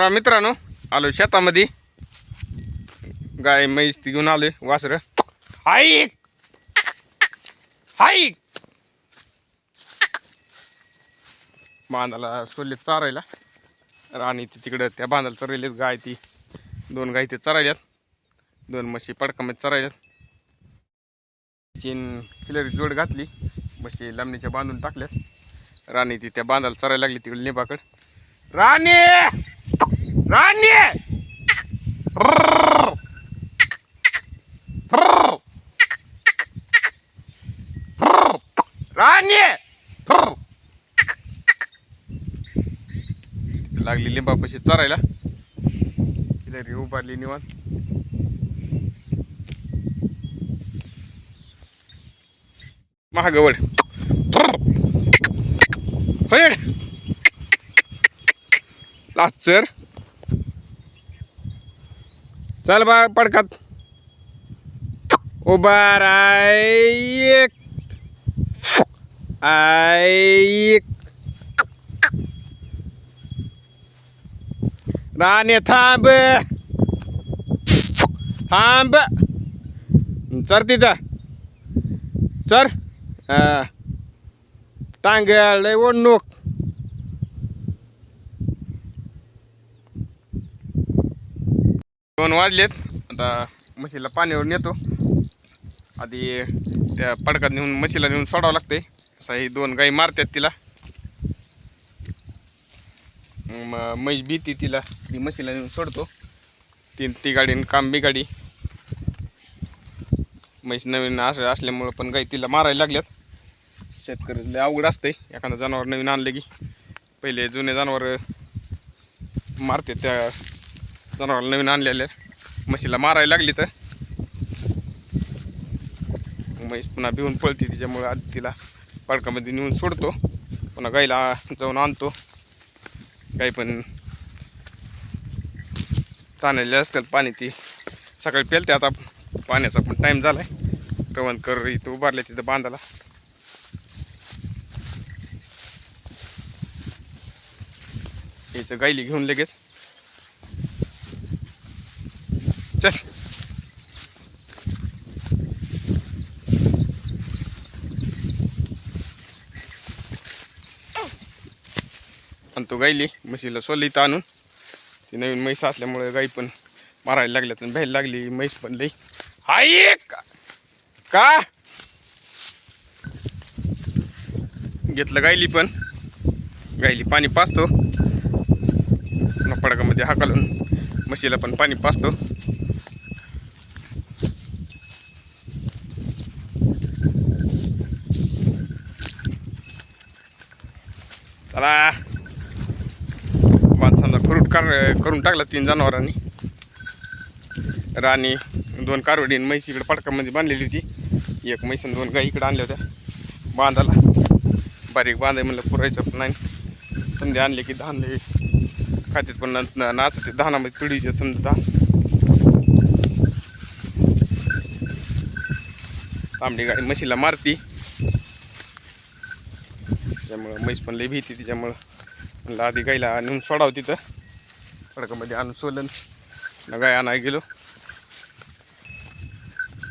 हा, मित्रांनो आलो शेतामध्ये. गाय म्हैस ती घेऊन आलोय वासर. हाय! हाय! बांधाला सोडले चारायला. राणी ती तिकडं त्या बांधाला चरवलेत गाय ती. दोन गाय ते चरायल्यात. दोन म्हशी पडकामध्ये चरायल्यात. चीन किलरी जोड घातली. म्हशी लांबणीच्या बांधून टाकल्यात. राणी ती त्या बांधाला चरायला लागली तिकडे लिंबाकड राणी! लागली लिंबापाशी चरायला. किती उभारली निवांत. महागवड. होय. लाचर चल बा पडकात. उभा आय ऐक राणे थांब. थांब. चर तिथं. चर. हा. ओढणूक दोन वाजलेत. आता म्हशीला पाण्यावर नेतो. आधी त्या पडकात नेऊन म्हशीला नेऊन सोडावं लागते असं ही दोन गाई मारतात तिला. म्हैस भीती तिला. ती म्हशीला नेऊन सोडतो. ती ती गाडी काम बिगाडी म्हैस नवीन असं असल्यामुळं पण गाई तिला मारायला लागल्यात. शेतकरी लय अवघड असतंय. एखादं जनावर नवीन आणलं की पहिले जुने जनावर मारते त्या जनावराला नवीन आणलेले म्हशीला मारायला लागली तर. म्हैस पुन्हा भिवून पळते तिच्यामुळे आधी तिला पडकामध्ये नेऊन सोडतो. पुन्हा गाईला जाऊन आणतो. गाई पण ताणलेले असतात पाणी ती. सकाळी पेलते आता पाण्याचा पण टाईम झाला आहे कवन कर इथं उभारले तिथं बांधाला याचं गायली घेऊन लगेच. चल. आणि तो गाईली म्हशीला सोली तर आणून. ती नवीन म्हैस असल्यामुळे गाई पण मारायला लागल्या तर भ्यायला लागली. म्हैस पण लई. हाय का? का? घेतलं गायली पण. गायली पाणी पाचतो पडकामध्ये हाकालून म्हशीला पण पाणी पाचतो चला. माणसांना फ्रूट कार करून टाकला तीन जनावरांनी. राणी दोन कारवडी आणि म्हैस इकडे पडकामध्ये बांधलेली होती. एक म्हैस आणि दोन गाई इकडे आणल्या होत्या. बांधाला बारीक बांधाय म्हणलं पुरायचं पण नाही. संध्या आणले की धानले खात्यात पण नाचत नाचते धानामध्ये तुडीचे समजा धान. तांबडी गाडी म्हशीला मारती. त्यामुळं म्हैस पण लई भीती तिच्यामुळं. म्हणलं आधी गायला आणून सोडावं तिथं. खडकामध्ये आणून सोलन न गाय आणाय गेलो.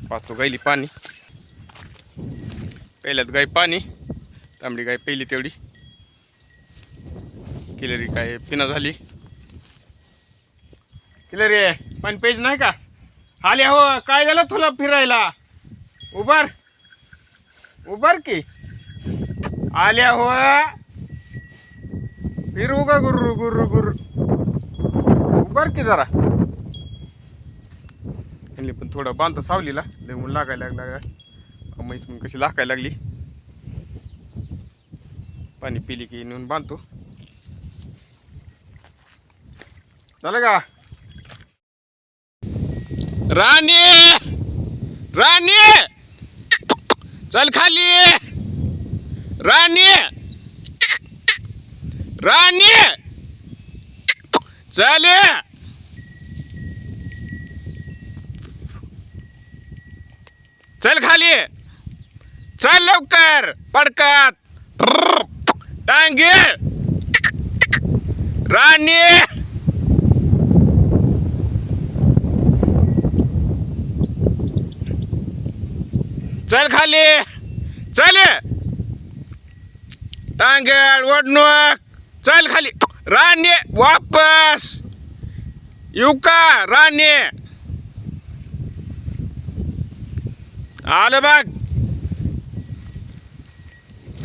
पाचतो गायली पाणी. पहिल्यात गाय पाणी तांबडी गाय पहिली तेवढी. किलरी काय पिना झाली. किलरी पाणी पेज नाही का? आले हो. काय झालं तुला फिरायला? उभार. उभार की. आल्या हो फिरू का गुरु गुरु गुरु उभार की जरा. त्यांनी पण थोडं बांधतो सावलीला. लिहून लागायला लागला म्हैस पण कशी लागायला लागली. पाणी पिली की नेऊन बांधतो. झालं का? राणी! राणी! चल खाली! राणी! राणी! चाले! चल खाली! चल लवकर! पडकात! टांगे राणी! चल खाली! चल! तांगड वडणूक चल खाली. राणे वापस. येऊ का राणे. आलं बाग.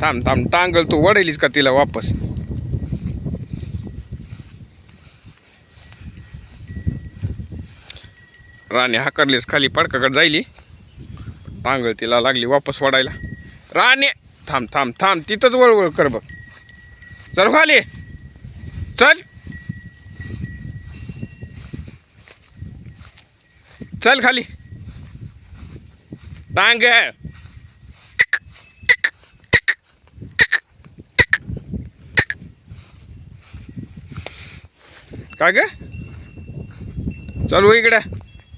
थांब थांब. टांगल तू वडेलीस का तिला वापस? राणे हाकरलीस खाली पडकाकडे जायली. टांगळ तिला लागली वापस वाढायला. राणे थांब थांब थांब तिथंच वळवळ कर बघ. चल खाली. चल. चल खाली. टांग काय ग? चल हो इकडे.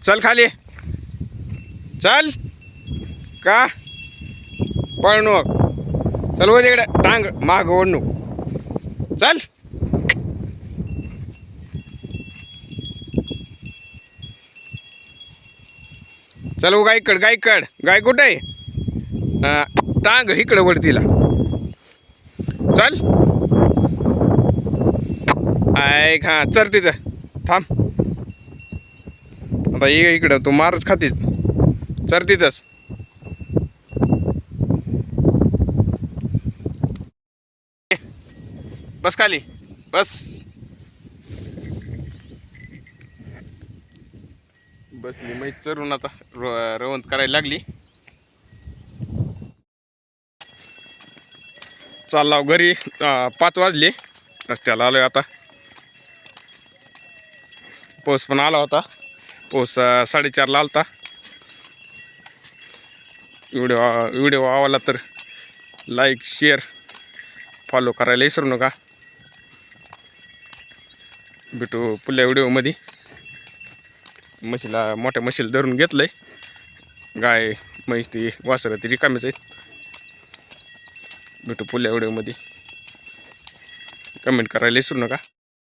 चल खाली. चल. का? पळणूक चल हो तिकडे. टांग. माग ओढणू चल. चल व गायकड गायकड गाय कुठे आहे? हा, टांग इकडं वरतीला चल. ऐक हा चल तिथं. थांब. आता ये इकडं. तू मारच खातीस. चल तिथंच. बस खाली. बस. बसली मै चरून आता र- रवंत करायला लागली. चाललाव घरी. पाच वाजले. रस्त्याला आलोय आता. पाऊस पण आला होता. पाऊस साडेचारला आलता. व्हिडिओ व्हिडिओ आवडला तर लाईक शेअर फॉलो करायला विसरू नका. भेटू पुढल्या व्हिडिओमध्ये. म्हशीला मोठ्या म्हशीला धरून घेतलंय. गाय म्हैस ती वासरं ती रिकामीच आहेत. भेटू पुढल्या व्हिडिओमध्ये. कमेंट करायला विसरू नका.